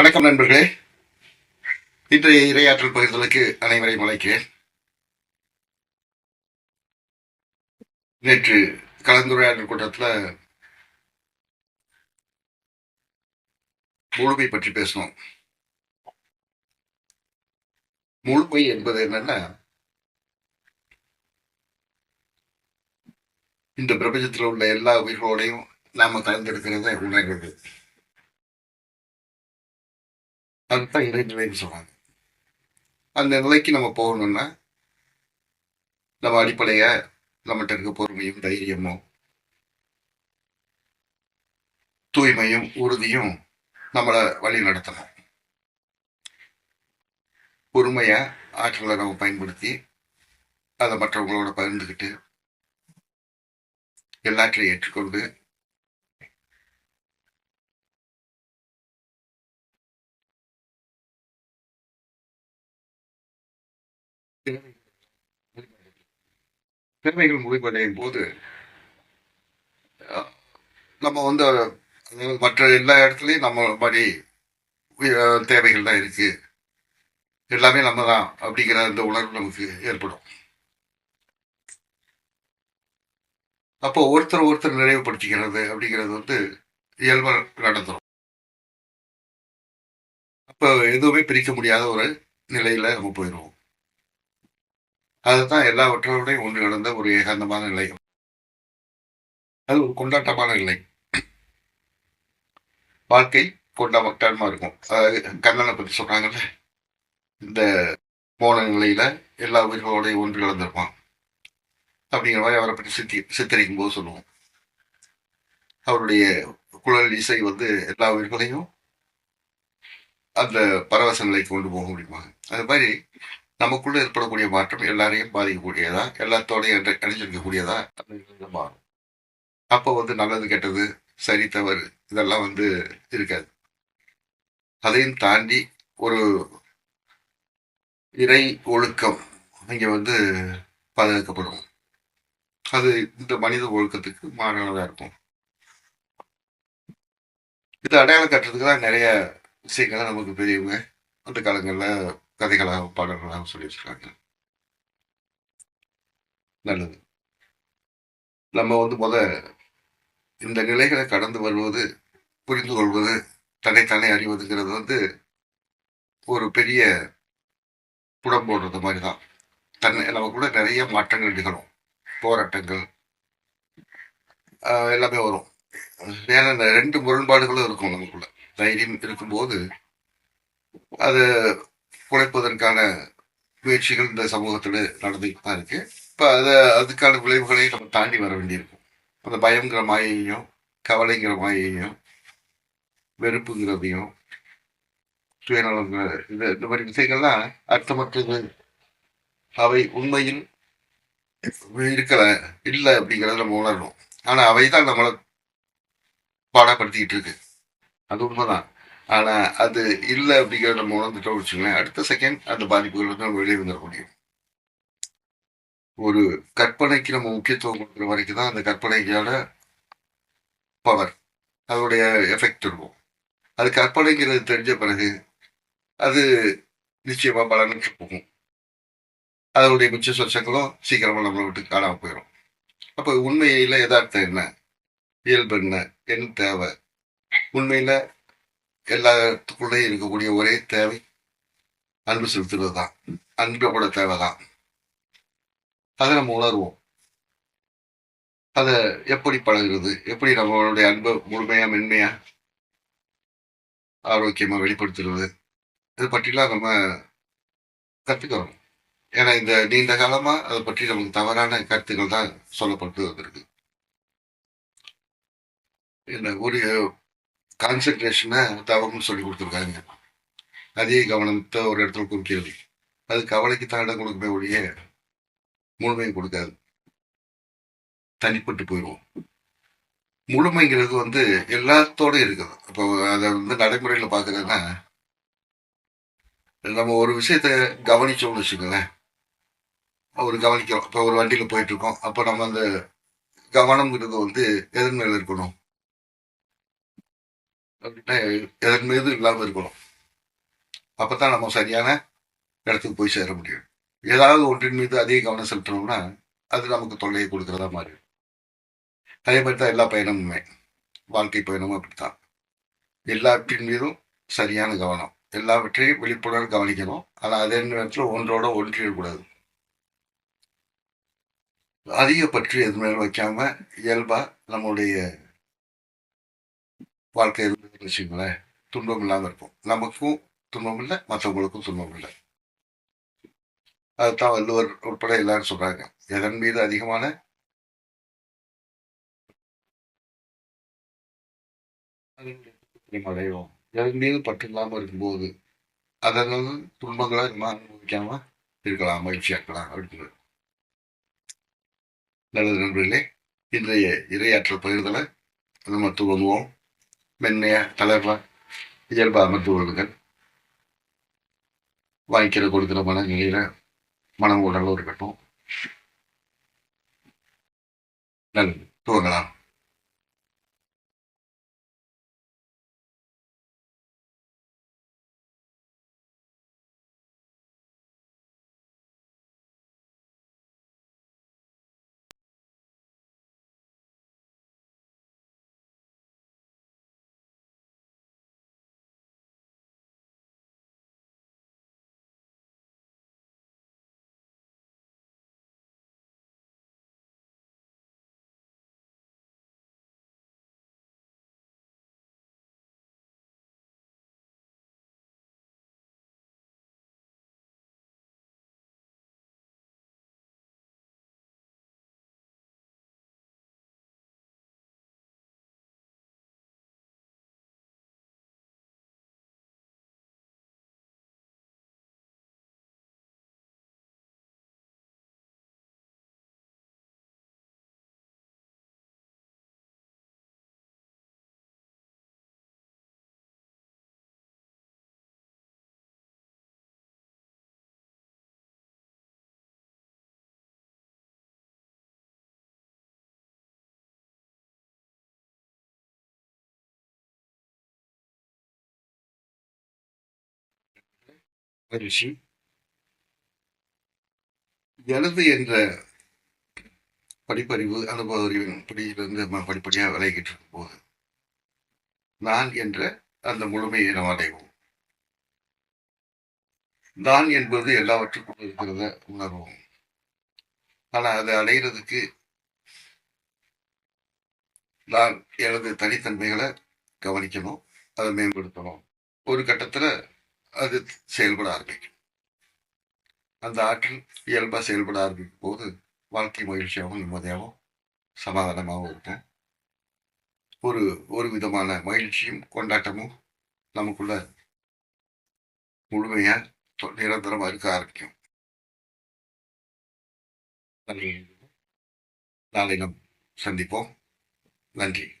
வணக்கம் நண்பர்களே. இன்றைய இரையாற்றல் பகிர்தலுக்கு அனைவரையும் அழைக்கிறேன். நேற்று கலந்துரையாடல் கூட்டத்தில் முழுமை பற்றி பேசணும் முழுமை என்பது என்னன்னா இந்த பிரபஞ்சத்தில் உள்ள எல்லா உயிர்களோடையும் நாம கலந்திருக்கிறத உணர்கிறது அதுதான் இறைநிலைன்னு சொல்கிறாங்க அந்த நிலைக்கு நம்ம போகணும்னா நம்ம அடிப்படையை நம்மகிட்ட இருக்க பொறுமையும் தைரியமும் தூய்மையும் உறுதியும் நம்மளை வழி நடத்தணும். பொறுமையை ஆற்றலை நம்ம பயன்படுத்தி அதை மற்றவங்களோட பகிர்ந்துக்கிட்டு எல்லாற்றையும் ஏற்றுக்கொண்டு திறமைகள் முடிவடையும் போது நம்ம வந்து மற்ற எல்லா இடத்துலையும் நம்ம மாதிரி தேவைகள் தான் இருக்கு. எல்லாமே நம்ம தான் அப்படிங்கிற அந்த உணர்வு நமக்கு ஏற்படும். அப்போ ஒருத்தர் ஒருத்தர் நினைவுபடுத்திக்கிறது அப்படிங்கிறது வந்து இயல்பாக நடந்துரும். அப்போ எதுவுமே பிரிக்க முடியாத ஒரு நிலையில நம்ம போயிடுவோம். அதுதான் எல்லாவற்றோடையும் ஒன்று கிடந்த ஒரு ஏகாந்தமான நிலை. அது ஒரு கொண்டாட்டமான நிலை. வாழ்க்கை கொண்டாட்டமா இருக்கும். அதாவது கண்ணனை பற்றி சொல்றாங்கல்ல? இந்த மோன நிலையில எல்லா உயிர்களோடையும் ஒன்று கலந்திருப்பான் அப்படிங்கிற மாதிரி அவரை பற்றி சித்தி சித்தரிக்கும் போது சொல்லுவோம். அவருடைய குழல் இசை வந்து எல்லா உயிர்களையும் அந்த பரவச நிலைக்கு கொண்டு போக முடியுமா? அது மாதிரி நமக்குள்ள ஏற்படக்கூடிய மாற்றம் எல்லாரையும் பாதிக்கக்கூடியதா? எல்லாத்தோடையும் அணி- அணிஞ்சிருக்கக்கூடியதா மாறும். அப்போ வந்து நல்லது கெட்டது சரி தவறு இதெல்லாம் வந்து இருக்காது. அதையும் தாண்டி ஒரு இறை ஒழுக்கம் இங்கே வந்து பாதுகாக்கப்படும் அது இந்த மனித ஒழுக்கத்துக்கு மாறானதாக இருக்கும். இது அடையாளம் கட்டுறதுக்கு தான் நிறைய விஷயங்களை நமக்கு பெரியவங்க அந்த காலங்களில் கதைகளாக பாடல்களாக சொல்லி நல்லது. நம்ம வந்து முத இந்த நிலைகளை கடந்து வருவது புரிந்து கொள்வது தன்னைத்தானே அறிவதுங்கிறது வந்து ஒரு பெரிய புடம் போடுறது மாதிரி தான் தன்னை கூட நிறைய மாற்றங்கள் நிகழும். போராட்டங்கள் எல்லாமே வரும். ஏன்னா ரெண்டு முரண்பாடுகளும் இருக்கும் நமக்குள்ள. தைரியம் இருக்கும்போது அது குறைப்பதற்கான முயற்சிகள் இந்த சமூகத்தில் நடந்துட்டு தான் இருக்கு. இப்ப அதை அதுக்கான விளைவுகளை நம்ம தாண்டி வர வேண்டியிருக்கும். அந்த பயங்கிற மாயையும் கவலைங்கிற மாயையும் வெறுப்புங்கிறதையும் சுயநலங்கிற இது இந்த மாதிரி விஷயங்கள்லாம் அர்த்தமற்றது அவை உண்மையில் இருக்கல இல்லை அப்படிங்கிறத நம்ம உணரணும். ஆனா அவை தான் நம்மளை பாடப்படுத்திக்கிட்டு இருக்கு. அது உண்மைதான். ஆனால் அது இல்லை அப்படிங்கிறத நம்ம உணர்ந்துட்டோம் வச்சுங்களேன் அடுத்த செகண்ட் அந்த பாதிப்புகள் வந்து நம்ம வெளியே வந்துட முடியும். ஒரு கற்பனைக்கு நம்ம முக்கியத்துவம் கொடுக்குற வரைக்கும் தான் அந்த கற்பனைக்கான பவர் அதோடைய எஃபெக்ட் இருக்கும். அது கற்பனைங்கிறது தெரிஞ்ச பிறகு அது நிச்சயமாக பலனுக்கு போகும். அதனுடைய மிச்ச சொச்சங்களும் சீக்கிரமாக நம்மளை விட்டு காணாம போயிடும் அப்போ உண்மையில் யதார்த்தம் என்ன? இயல்பு என்ன? என்ன தேவை. உண்மையில் எல்லாத்துக்குள்ளேயும் இருக்கக்கூடிய ஒரே தேவை அன்பு செலுத்துறது தான் அன்போட தேவை தான் அதை நம்ம உணர்வோம். அதை எப்படி பழகிறது? எப்படி நம்மளுடைய அன்பை முழுமையா மென்மையா ஆரோக்கியமா வெளிப்படுத்துறது? இது பற்றிலாம் நம்ம கற்றுக்கிறோம் ஏன்னா இந்த நீண்ட காலமா அதை பற்றி நமக்கு தவறான கருத்துக்கள் தான் சொல்லப்பட்டு வந்திருக்கு. என்ன ஒரு கான்சென்ட்ரேஷனை தவம்னு சொல்லி கொடுத்துருக்காங்க. அதே கவனத்தை ஒரு இடத்துல குறிக்கிறது அது கவலைக்கு தான் இடம் கொடுக்குமே ஒழிய முழுமையும் கொடுக்காது. தனிப்பட்டு போயிடுவோம். முழுமைங்கிறது வந்து எல்லாத்தோடையும் இருக்குது. இப்போ அதை வந்து நடைமுறையில் பார்க்குறதுன்னா நம்ம ஒரு விஷயத்த கவனிச்சோம்னு வச்சுக்கோங்களேன். ஒரு கவனிக்கிறோம். இப்போ ஒரு வண்டியில் போயிட்டுருக்கோம் அப்போ நம்ம அந்த கவனம்ங்கிறது வந்து எதன் இருக்கணும். அப்படின்னா எதன் மீது இல்லாமல் இருக்கணும். அப்பதான் நம்ம சரியான இடத்துக்கு போய் சேர முடியும். ஏதாவது ஒன்றின் மீது அதிக கவனம் செலுத்தணும்னா அது நமக்கு தொல்லையை கொடுக்குறதா மாதிரி அதே மாதிரி தான் எல்லா பயணமுமே. வாழ்க்கை பயணமும் அப்படித்தான். எல்லாவற்றின் மீதும் சரியான கவனம். எல்லாவற்றையும் விழிப்புணர்வு கவனிக்கணும். ஆனால் அதே நேரத்தில் ஒன்றோட ஒன்றிடக்கூடாது. அதிக பற்றி எது மேலும் வைக்காம இயல்பாக நம்மளுடைய வாழ்க்கை இருந்ததுன்னு வச்சுங்களேன் துன்பம் இல்லாமல் இருக்கும் நமக்கும் துன்பம் இல்லை மற்றவங்களுக்கும் துன்பம் இல்லை. அதுதான் வள்ளுவர் உட்பட எல்லாரும் சொல்றாங்க. எதன் மீது அதிகமான அடைவோம் எதன் மீது பற்று இல்லாமல் இருக்கும்போது அதனால துன்பங்களை நம்ம அனுபவிக்காம இருக்கலாம் மகிழ்ச்சியா இருக்கலாம் அப்படின்னு. நல்லது நண்பர்களே இன்றைய இரையாற்றல் பகிர்தலை நம்ம துவங்குவோம். மென்மையா தளர்வா இயல்பா அமர்ந்து கொள்ளுங்கள். வாங்கிக்கிற கொடுக்கிற மன நிலையில மனம் உடலும் இருக்கட்டும். நல்லது துவங்கலாம். மகிழ்ச்சி. எனது என்ற படிப்பறிவு அனுபவ அறிவின் படியிலிருந்து படிப்படியாக விலகிட்டு இருக்கும் போது நான் என்ற அந்த முழுமையை நாம் அடைவோம். நான் என்பது எல்லாவற்றுக்கும் இருக்கிறத உணர்வோம். ஆனா அதை அடைகிறதுக்கு நான் எனது தனித்தன்மைகளை கவனிக்கணும் அதை மேம்படுத்தணும். ஒரு கட்டத்துல அது செயல்பட ஆரம்பிக்கும். அந்த ஆற்றல் இயல்பாக செயல்பட ஆரம்பிக்கும் போது வாழ்க்கை மகிழ்ச்சியாகவும் நிம்மதியாகவும் சமாதானமாகவும் இருக்கும். ஒரு ஒரு விதமான மகிழ்ச்சியும் கொண்டாட்டமும் நமக்குள்ள முழுமையாக நிரந்தரமாக இருக்க ஆரம்பிக்கும். நாளை நாம் சந்திப்போம். நன்றி.